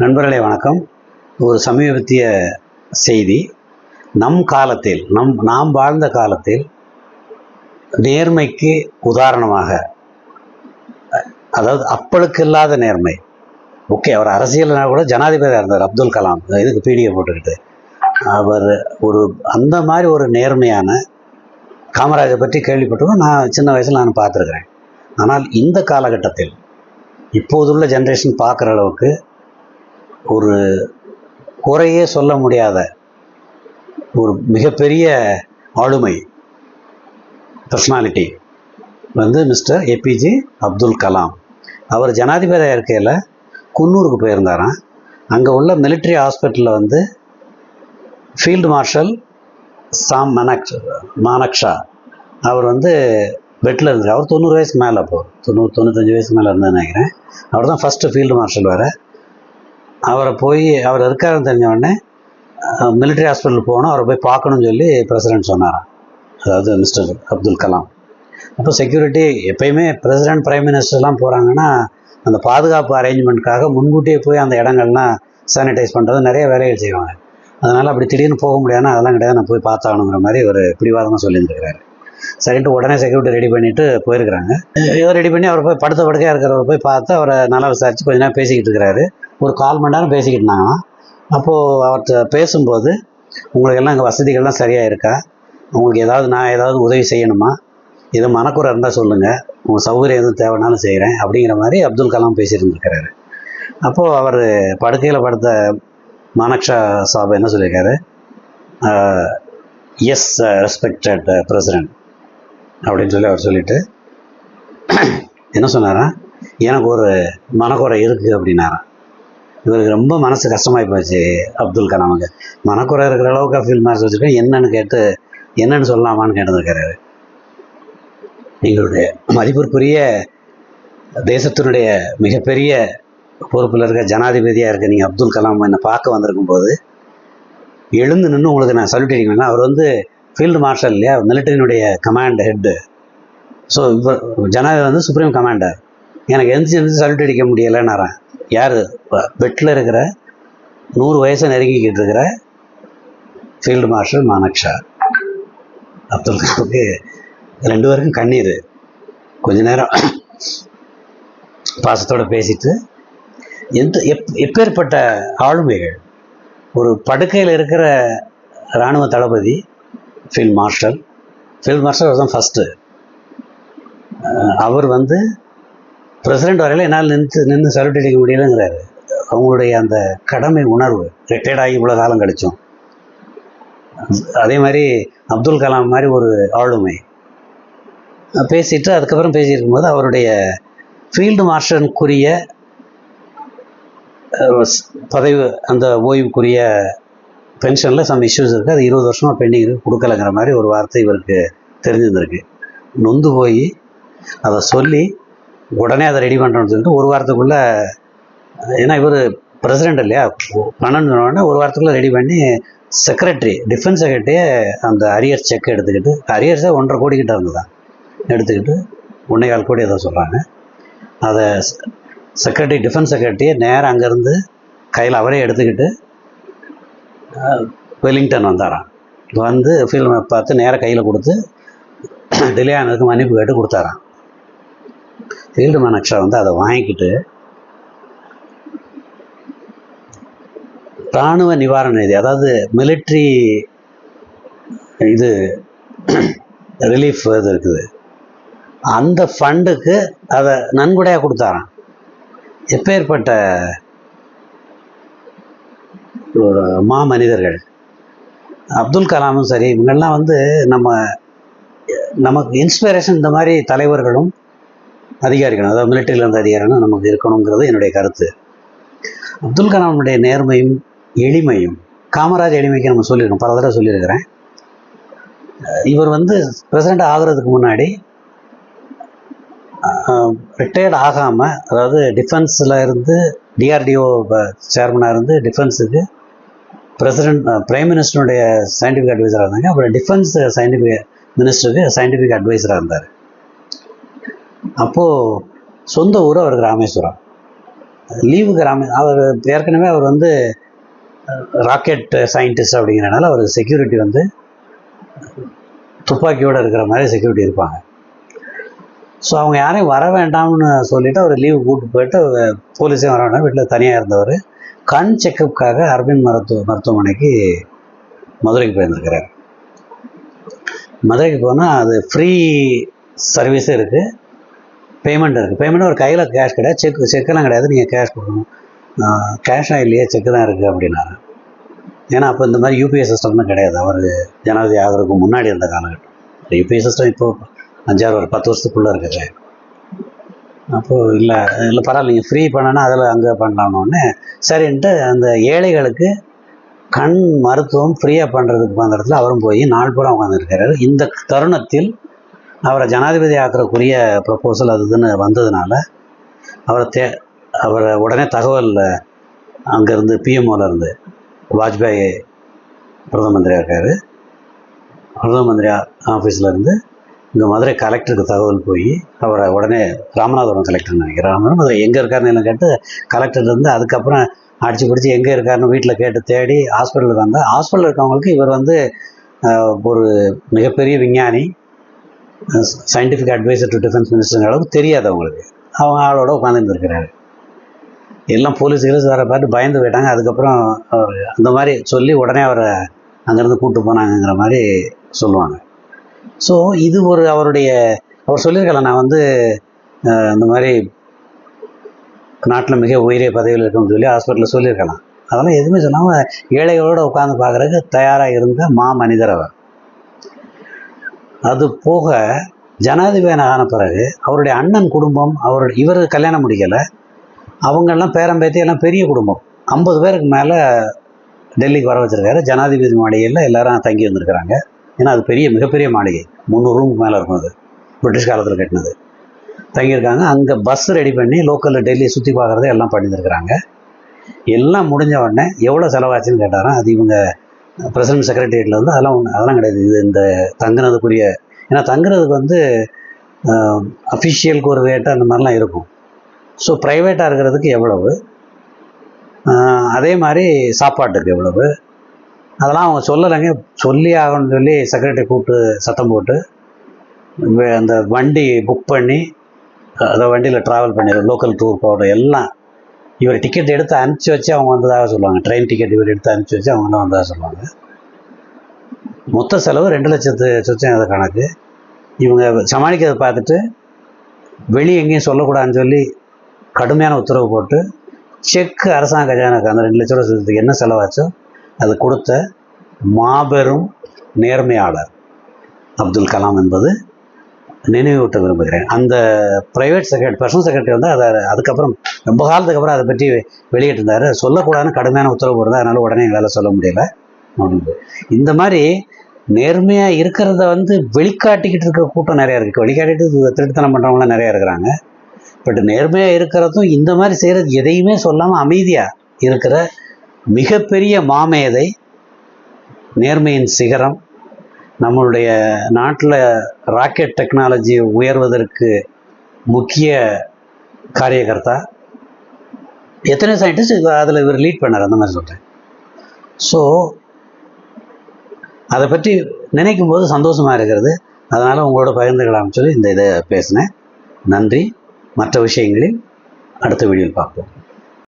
நண்பர்களே வணக்கம். ஒரு சமீபத்திய செய்தி. நம் காலத்தில் நம் நாம் வாழ்ந்த காலத்தில் நேர்மைக்கு உதாரணமாக அதாவது அப்பளுக்கு இல்லாத நேர்மை. ஓகே அவர் அரசியல்னா கூட ஜனாதிபதியாக இருந்தார் அப்துல் கலாம். இதுக்கு பீடியை போட்டுக்கிட்டு. அவர் ஒரு அந்த மாதிரி ஒரு நேர்மையான காமராஜர் பற்றி கேள்விப்பட்டதும் நான் சின்ன வயசில் நான் பார்த்துருக்குறேன். ஆனால் இந்த காலகட்டத்தில் இப்போதுள்ள ஜென்ரேஷன் பார்க்குற அளவுக்கு ஒரு குறையே சொல்ல முடியாத ஒரு மிகப்பெரிய ஆளுமை பர்சனாலிட்டி வந்து மிஸ்டர் ஏபிஜே அப்துல் கலாம். அவர் ஜனாதிபதியாக இருக்கையில் குன்னூருக்கு போயிருந்தாராம். அங்கே உள்ள மிலிட்ரி ஹாஸ்பிட்டலில் வந்து ஃபீல்டு மார்ஷல் சாம் மனக் மானக்ஷா. அவர் வந்து பெட்டில் இருந்தார். அவர் தொண்ணூறு வயசுக்கு மேலே அப்போ. தொண்ணூறு தொண்ணூத்தஞ்சு வயசுக்கு மேலே இருந்தான்னு நினைக்கிறேன். அவர் தான் ஃபஸ்ட்டு ஃபீல்டு மார்ஷல் வேறு. அவரை போய் அவர் இருக்காருன்னு தெரிஞ்ச உடனே மிலிட்ரி ஹாஸ்பிட்டல் போகணும் அவரை போய் பார்க்கணும்னு சொல்லி பிரசிடென்ட் சொன்னாராம். அதாவது மிஸ்டர் அப்துல் கலாம். அப்போ செக்யூரிட்டி எப்பயுமே பிரசிடென்ட் பிரைம் மினிஸ்டர்லாம் போகிறாங்கன்னா அந்த பாதுகாப்பு அரேஞ்ச்மெண்ட்காக முன்கூட்டியே போய் அந்த இடங்கள்லாம் சானிடைஸ் பண்ணுறது நிறைய வேலைகள் செய்வாங்க. அதனால் அப்படி திடீர்னு போக முடியாதுன்னா அதெல்லாம் கிடையாது நான் போய் பார்த்தாகணுங்கிற மாதிரி ஒரு பிடிவாதமாக சொல்லியிருந்துருக்காரு சரின்ட்டு உடனே செக்யூரிட்டி ரெடி பண்ணிவிட்டு போயிருக்கிறாங்க. ஏதோ ரெடி பண்ணி அவர் போய் படுத்த படுக்கையாக இருக்கிறவர் போய் பார்த்து அவரை நல்லா விசாரித்து கொஞ்ச நேரம் பேசிக்கிட்டு இருக்கிறாரு. ஒரு கால் மணி நேரம் பேசிக்கிட்டு இருந்தாங்கன்னா அப்போது அவர்கிட்ட பேசும்போது உங்களுக்கு எல்லாம் இங்கே வசதிகள்லாம் சரியாக இருக்கா உங்களுக்கு ஏதாவது நான் ஏதாவது உதவி செய்யணுமா? இது மனக்குறை இருந்தால் சொல்லுங்கள் உங்கள் சௌகரியம் எதுவும் தேவைனாலும் செய்கிறேன் அப்படிங்கிற மாதிரி அப்துல் கலாம் பேசியிருந்துருக்கிறாரு அப்போது அவர் படுக்கையில் படுத்த மானக்ஷா சாப் என்ன சொல்லியிருக்காரு? எஸ் ரெஸ்பெக்டட் பிரசிடென்ட் அப்படின்னு சொல்லி அவர் சொல்லிட்டு என்ன சொன்னாரா? எனக்கு ஒரு மனக்குறை இருக்குது அப்படின்னாரான் இவருக்கு ரொம்ப மனசு கஷ்டமாகி போச்சு அப்துல் கலாமுக்கு. மனக்குறை இருக்கிற அளவுக்கு ஃபீல் மார்க்ஸ் வச்சுருக்கேன். என்னன்னு கேட்டு என்னன்னு சொல்லலாமான்னு கேட்டிருக்கிறாரு எங்களுடைய மதிப்பிற்குரிய தேசத்தினுடைய மிகப்பெரிய பொறுப்பில் இருக்க ஜனாதிபதியாக இருக்க நீங்கள் அப்துல் கலாம் என்னை பார்க்க வந்திருக்கும் போது எழுந்து நின்று உங்களுக்கு நான் சல்யூட் அடிக்கணும்னா அவர் வந்து ஃபீல்டு மார்ஷல் இல்லையா? மிலிட்டரியினுடைய கமாண்ட் ஹெட்டு ஸோ இப்போ ஜனாதிபதி வந்து சுப்ரீம் கமாண்டர் எனக்கு எந்த எந்திரிச்சு சல்யூட் அடிக்க முடியலைன்னாரன். யார்? பெட்டில் இருக்கிற நூறு வயசை நெருங்கிக்கிட்டு இருக்கிற ஃபீல்டு மார்ஷல் மானக்ஷா. அப்துல் கலாமுக்கு ரெண்டு பேருக்கும் கண்ணீர். கொஞ்ச நேரம் பாசத்தோடு பேசிட்டு எந்த எப் எப்பேற்பட்ட ஆளுமைகள்? ஒரு படுக்கையில் இருக்கிற இராணுவ தளபதி ஃபீல்ட் மார்ஷல் ஃபீல்ட் மார்ஷல் தான் ஃபஸ்ட்டு அவர் வந்து பிரசிடெண்ட் வரையில் என்னால் நின்று நின்று சல்யூட் அடிக்க முடியலைங்கிறாரு. அவங்களுடைய அந்த கடமை உணர்வு ரிட்டையர்ட் ஆகி இவ்வளோ காலம் கழிச்சோம். அதே மாதிரி அப்துல் கலாம் மாதிரி ஒரு ஆளுமை. பேசிட்டு அதுக்கப்புறம் பேசியிருக்கும்போது அவருடைய ஃபீல்டு மார்ஷலுக்குரிய பதவி அந்த ஓய்வுக்குரிய பென்ஷனில் சம் இஷ்யூஸ் இருக்குது அது இருபது வருஷமாக பெண்டிங் இருக்குது கொடுக்கலங்கிற மாதிரி ஒரு வார்த்தை இவருக்கு தெரிஞ்சிருந்திருக்கு. நொந்து போய் அதை சொல்லி உடனே அதை ரெடி பண்ணுறோம்னு சொல்லிட்டு ஒரு வாரத்துக்குள்ளே ஏன்னா இவர் பிரசிடெண்ட் இல்லையா? பன்னெண்டு உடனே ஒரு வாரத்துக்குள்ளே ரெடி பண்ணி செக்ரட்டரி டிஃபென்ஸ் செக்ரட்டரியே அந்த அரியர்ஸ் செக் எடுத்துக்கிட்டு அரியர்ஸே ஒன்றரை கோடி கிட்ட இருந்ததான் எடுத்துக்கிட்டு ஒன்றே கால் கோடி ஏதோ சொல்கிறாங்க அதை செக்ரட்டரி டிஃபென்ஸ் செக்ரட்டரியை நேராக அங்கேருந்து கையில் அவரே எடுத்துக்கிட்டு வெலிங்டன் வந்தாராம். வந்து ஃபில்மை பார்த்து நேராக கையில் கொடுத்து டிலே ஆனதுக்கு மன்னிப்பு கேட்டு கொடுத்தாராம். ஃபீல்டு மேனக்ஷா வந்து அதை வாங்கிக்கிட்டு இராணுவ நிவாரண நிதி அதாவது மிலிட்ரி இது ரிலீஃப் இது இருக்குது. அந்த ஃபண்டுக்கு அதை நன்கொடையாக கொடுத்தாராம். எப்பேற்பட்ட ஒரு மாமனிதர்கள் அப்துல் கலாமும் சரி இவங்கெல்லாம் வந்து நம்ம நமக்கு இன்ஸ்பிரேஷன் இந்த மாதிரி தலைவர்களும் அதிகாரிகளும் அதாவது மிலிட்டரியில் இருந்த அதிகாரிகளும் நமக்கு இருக்கணுங்கிறது என்னுடைய கருத்து. அப்துல் கலாமுடைய நேர்மையும் எளிமையும் காமராஜ் எளிமைக்கு நம்ம சொல்லியிருக்கோம் பல தடவை சொல்லியிருக்கிறேன். இவர் வந்து பிரசிடண்ட் ஆகிறதுக்கு முன்னாடி ரிட்டையர்ட் ஆகாமல் அதாவது டிஃபென்ஸில் இருந்து டிஆர்டிஓ சேர்மனாக இருந்து டிஃபென்ஸுக்கு பிரசிடென்ட் பிரைம் மினிஸ்டருடைய சயின்டிஃபிக் அட்வைசராக இருந்தாங்க. அப்புறம் டிஃபென்ஸ் சயின்டிஃபிக் மினிஸ்டருக்கு சயின்டிஃபிக் அட்வைசராக இருந்தார். அப்போது சொந்த ஊர் அவருக்கு ராமேஸ்வரம். லீவுக்கு ராம அவர் ஏற்கனவே அவர் வந்து ராக்கெட் சயின்டிஸ்ட் அப்படிங்கிறனால அவர் செக்யூரிட்டி வந்து துப்பாக்கியோடு இருக்கிற மாதிரி செக்யூரிட்டி இருப்பாங்க. ஸோ அவங்க யாரையும் வர வேண்டாம்னு சொல்லிவிட்டு அவர் லீவு கூப்பிட்டு போயிட்டு போலீஸே வர வேண்டாம் வீட்டில் தனியாக இருந்தவர். கண் செக்கப்புக்காக அரவிந்த் மருத்துவ மருத்துவமனைக்கு மதுரைக்கு போயிருந்துருக்கிறார். மதுரைக்கு போனால் அது ஃப்ரீ சர்வீஸும் இருக்குது பேமெண்ட் இருக்குது பேமெண்ட் ஒரு கையில் கேஷ் கிடையாது. செக் செக்கெல்லாம் கிடையாது. நீங்கள் கேஷ் கொடுக்கணும். கேஷாக இல்லையே? செக்கு தான் இருக்குது அப்படின்னாரு. ஏன்னா அப்போ இந்த மாதிரி யூபிஐ சிஸ்டம்லாம் கிடையாது. அவர் ஜனாதிபதி ஆகிறதுக்கு முன்னாடி இருந்த காலகட்டம். யூபிஐ சிஸ்டம் இப்போ அஞ்சாறு ஒரு பத்து வருஷத்துக்குள்ளே இருக்குது. அப்போது இல்லை இல்லை பரவாயில்ல நீங்கள் ஃப்ரீ பண்ணனா அதில் அங்கே பண்ணலாம்னு. சரின்ட்டு அந்த ஏழைகளுக்கு கண் மருத்துவம் ஃப்ரீயாக பண்ணுறதுக்கு அந்த இடத்துல அவரும் போய் நாள் பூரா உட்காந்துருக்காரு இந்த தருணத்தில் அவரை ஜனாதிபதி ஆக்கிறக்குரிய ப்ரப்போசல் அது இதுன்னு வந்ததுனால அவரை தே அவரை உடனே தகவல் அங்கேருந்து பிஎம்ஓவில் இருந்து வாஜ்பாய் பிரதம மந்திரியாக இருக்கார். பிரதம மந்திரி ஆஃபீஸ்லேருந்து இங்கே மதுரை கலெக்டருக்கு தகவல் போய் அவரை உடனே ராமநாதபுரம் கலெக்டர் நினைக்கிறேன். ராமநாதபுரம் மதுரை எங்கே இருக்காருன்னு எல்லாம் கேட்டு கலெக்டர் இருந்து அதுக்கப்புறம் அடிச்சு பிடிச்சி எங்கே இருக்காருன்னு வீட்டில் கேட்டு தேடி ஹாஸ்பிட்டலுக்கு வந்தால் ஹாஸ்பிட்டலில் இருக்கவங்களுக்கு இவர் வந்து ஒரு மிகப்பெரிய விஞ்ஞானி. சயின்டிஃபிக் அட்வைசர் டு டிஃபென்ஸ் மினிஸ்டருங்கிற அளவுக்கு தெரியாது அவங்களுக்கு. அவங்க ஆளோட உட்காந்துட்டு எல்லாம் போலீஸ் கீழே வர பார்த்து பயந்து போயிட்டாங்க. அதுக்கப்புறம் அவர் அந்த மாதிரி சொல்லி உடனே அவரை அங்கேருந்து கூப்பிட்டு போனாங்கங்கிற மாதிரி சொல்லுவாங்க. ஸோ இது ஒரு அவருடைய அவர் சொல்லியிருக்கல நான் வந்து இந்த மாதிரி நாட்டில் மிக உயரிய பதவியில் இருக்குன்னு சொல்லி ஹாஸ்பிட்டலில் சொல்லியிருக்கலாம். அதெல்லாம் எதுவுமே சொல்லாமல் ஏழைகளோடு உட்காந்து பார்க்குறதுக்கு தயாராக இருந்த மா மனிதர் அவர். அது போக ஜனாதிபதி ஆன பிறகு அவருடைய அண்ணன் குடும்பம் அவர் இவர் கல்யாணம் முடிக்கலை. அவங்கெல்லாம் பேரம்பேத்தி எல்லாம் பெரிய குடும்பம். ஐம்பது பேருக்கு மேலே டெல்லிக்கு வர வச்சுருக்காரு. ஜனாதிபதி மாளிகையில் எல்லாரும் தங்கி வந்திருக்கிறாங்க. ஏன்னா அது பெரிய மிகப்பெரிய மாளிகை. முந்நூறு ரூமுக்கு மேலே இருக்கும் அது. பிரிட்டிஷ் காலத்தில் கட்டினது. தங்கியிருக்காங்க. அங்கே பஸ் ரெடி பண்ணி லோக்கலில் டெல்லியை சுற்றி பார்க்குறது எல்லாம் பண்ணியிருக்கிறாங்க எல்லாம் முடிஞ்ச உடனே எவ்வளோ செலவாச்சுன்னு கேட்டாராம் அது இவங்க பிரசிடென்ட் செக்ரட்டரியேட்டில் வந்து அதெல்லாம் ஒன்று அதெல்லாம் கிடையாது. இது இந்த தங்குனதுக்குரிய ஏன்னா தங்குறதுக்கு வந்து அஃபிஷியலுக்கு ஒரு ரேட்டு அந்த மாதிரிலாம் இருக்கும். ஸோ ப்ரைவேட்டாக இருக்கிறதுக்கு எவ்வளவு? அதே மாதிரி சாப்பாட்டுக்கு எவ்வளவு? அதெல்லாம் அவங்க சொல்லலைங்க. சொல்லி ஆகணும்னு சொல்லி செக்ரட்டரி கூப்பிட்டு சத்தம் போட்டு அந்த வண்டி புக் பண்ணி அதை வண்டியில் ட்ராவல் பண்ணிடுறோம் லோக்கல் டூர் போகிற எல்லாம் இவர் டிக்கெட் எடுத்து அனுப்பிச்சி வச்சு அவங்க வந்ததாக சொல்லுவாங்க. ட்ரெயின் டிக்கெட் இவர் எடுத்து அனுப்பிச்சி வச்சு அவங்களாம் வந்ததாக சொல்லுவாங்க. மொத்த செலவு ரெண்டு லட்சத்து சொச்சம் அது கணக்கு. இவங்க சமாளிக்கிறத பார்த்துட்டு வெளியே எங்கேயும் சொல்லக்கூடாதுன்னு சொல்லி கடுமையான உத்தரவு போட்டு செக் அரசாங்க கஜானாக்கு அந்த ரெண்டு லட்ச ரூபா சுத்தத்துக்கு என்ன செலவாச்சோ அது கொடுத்த மாபெரும் நேர்மையாளர் அப்துல் கலாம் என்பது நினைவூட்ட விரும்புகிறேன். அந்த ப்ரைவேட் செக்ரட்டரி பர்சனல் செக்ரட்டரி வந்து அதை அதுக்கப்புறம் ரொம்ப காலத்துக்கு அப்புறம் அதை பற்றி வெளியிட்டிருந்தாரு. சொல்லக்கூடாதுன்னு கடுமையான உத்தரவு போடுறது அதனால் உடனே எங்களால் சொல்ல முடியல. இந்த மாதிரி நேர்மையாக இருக்கிறத வந்து வெளிக்காட்டிக்கிட்டு இருக்க கூட்டம் நிறையா இருக்குது வெளிக்காட்டிட்டு திருட்டுத்தனம் பண்ணுறவங்களாம் நிறையா இருக்கிறாங்க. பட் நேர்மையாக இருக்கிறதும் இந்த மாதிரி செய்கிறது எதையுமே சொல்லாமல் அமைதியாக இருக்கிற மிகப்பெரிய மாமேதை நேர்மையின் சிகரம் நம்மளுடைய நாட்டில் ராக்கெட் டெக்னாலஜி உயர்வதற்கு முக்கிய காரியகர்த்தா எத்தனை சயின்டிஸ்ட் அதில் இவர் லீட் பண்ணார் அந்த மாதிரி சொல்கிறேன் ஸோ அதை பற்றி நினைக்கும் போது சந்தோஷமாக இருக்கிறது. அதனால் உங்களோட பகிர்ந்துக்கலாம்னு சொல்லி இந்த இதை பேசினேன். நன்றி. மற்ற விஷயங்களில் அடுத்த வீடியோவில் பார்ப்போம்.